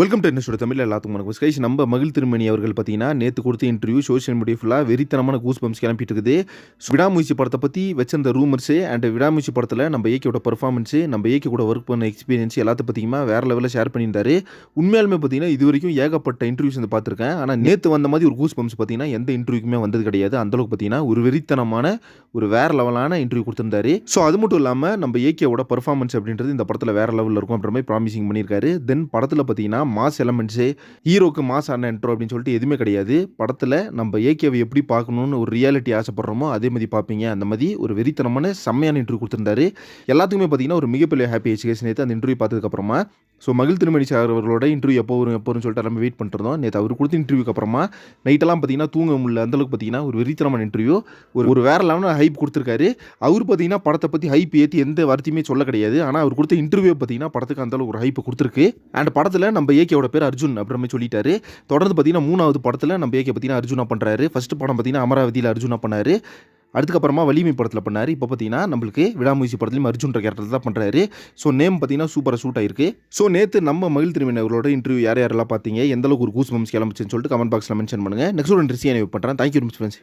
Welcome to என்ன தமிழ் எல்லாத்துக்கும் வணக்கம். ஸ்கைஸ் நம்ம மகிழ் திருமணி அவர்கள் பார்த்தீங்கன்னா நேற்று கொடுத்த இன்டர்வியூ சோஷியல் மீடியா ஃபுல்லாக வெறித்தனமான கூஸ் பம்ஸ் கிளம்பிட்டு இருக்குது விடாமுயற்சி படத்தை பற்றி வச்சிருந்த ரூமர்ஸு அண்ட் விடாமுயற்சி படத்தில் நம்ம ஏக்கியோட பர்ஃபார்மன்ஸு நம்ம ஏகே கூட ஒர்க் பண்ண எக்ஸ்பீரியன்ஸ் எல்லாத்த பற்றியுமா வேறு லெவலில் ஷேர் பண்ணியிருந்தாரு. உண்மையாலுமே பார்த்தீங்கன்னா இது வரைக்கும் ஏகப்பட்ட இன்டர்வியூஸ் வந்து பார்த்துருக்கேன். ஆனால் நேற்று வந்த மாதிரி ஒரு கூஸ் பம்ஸ் பார்த்தீங்கன்னா எந்த இன்டர்வியூக்குமே வந்தது கிடையாது. அந்தளவுக்கு பார்த்தீங்கன்னா ஒரு வெறித்தனமான ஒரு வேறு லெவலான இன்டர்வியூ கொடுத்துருந்தாரு. ஸோ அது மட்டும் இல்லாமல் நம்ம ஏகேவோட பர்ஃபார்மன்ஸ் அப்படின்றது இந்த படத்தில் வேறு லெவலில் இருக்கும் அப்படின்ற மாதிரி ப்ராமிசிங் பண்ணியிருக்காரு. தென் படத்தில் பார்த்தீங்கன்னா மாஸ் எலமெண்ட்ஸு ஹீரோக்கு மாஸ் ஆன என்ட்ரோ அப்படின்னு சொல்லிட்டு எதுவுமே கிடையாது. படத்தில் நம்ம ஏகேவை எப்படி பார்க்கணுன்னு ஒரு ரியாலிட்டி ஆசைப்படுறோமோ அதே மாதிரி பார்ப்பீங்க. அந்த மாதிரி ஒரு வெறித்தனமான செம்மையான இன்டர்வியூ கொடுத்துருந்தாரு. எல்லாத்துக்குமே பார்த்தீங்கன்னா ஒரு மிகப்பெரிய ஹாப்பி எஜுகேஷன் எடுத்து அந்த இன்டர்வியூ பார்த்ததுக்கப்புறமா ஸோ மகிழ் திருமணி சார் அவர்களோட இன்டர்வியூ எப்போ வரும் எப்போ வரும்னு சொல்லிட்டு நம்ம வெயிட் பண்ணிருந்தோம் நேற்று அவர் கொடுத்த இன்டர்வியூக்கு அப்புறமா நைட்டெல்லாம் பார்த்தீங்கன்னா தூங்க முடியல. அந்தளவுக்கு பார்த்தீங்கன்னா ஒரு வெறித்தனமான இன்டர்வியூ ஒரு ஒரு வேற லெவலில் ஹைப் கொடுத்துருக்காரு. அவர் பார்த்தீங்கன்னா படத்தை பற்றி ஹைப் ஏற்றி எந்த வார்த்தையுமே சொல்ல கிடையாது. ஆனால் அவர் கொடுத்த இன்டர்வியூ பார்த்தீங்கன்னா படத்துக்கு அந்தளவுக்கு ஒரு ஹைப் கொடுத்துருக்கு. அண்ட் படத்தில் நம்ம ஏகேவோட பேர் அர்ஜுன் அப்படின்ற மாதிரி சொல்லிட்டாரு. தொடர்ந்து பார்த்தீங்கன்னா மூணாவது படத்தில் நம்ம ஏகே பார்த்தீங்கன்னா அர்ஜுனா பண்ணுறாரு ஃபஸ்ட்டு படம் பார்த்தீங்கன்னா அமராவதியில் அர்ஜுனா பண்ணார். அதுக்கப்புறமா வலிமை படத்தில் பண்ணார். இப்போ பார்த்தீங்கன்னா நம்மளுக்கு விடாமுயற்சி படத்துலையும் அர்ஜுன்ற கேரக்டர் தான் பண்ணுறாரு ஸோ நேம் பார்த்தீங்கன்னா சூப்பராக சூட் ஆயிருக்கு. ஸோ நேற்று நம்ம மகிழ் திருமணி அவர்களோட இன்டர்வியூ யார் யாரெல்லாம் பார்த்தீங்க எந்த அளவுக்கு ஒரு கூஸ் மம்ஸ் கிளம்பிச்சுன்னு சொல்லிட்டு கமெண்ட் பாக்ஸில் மென்ஷன் பண்ணுங்கள் நெக்ஸ்ட் ஒரு இன்ட்ரெஸ்டிங் பண்ணுறேன் தேங்க்யூ மச் ஃப்ரெண்ட்ஸ்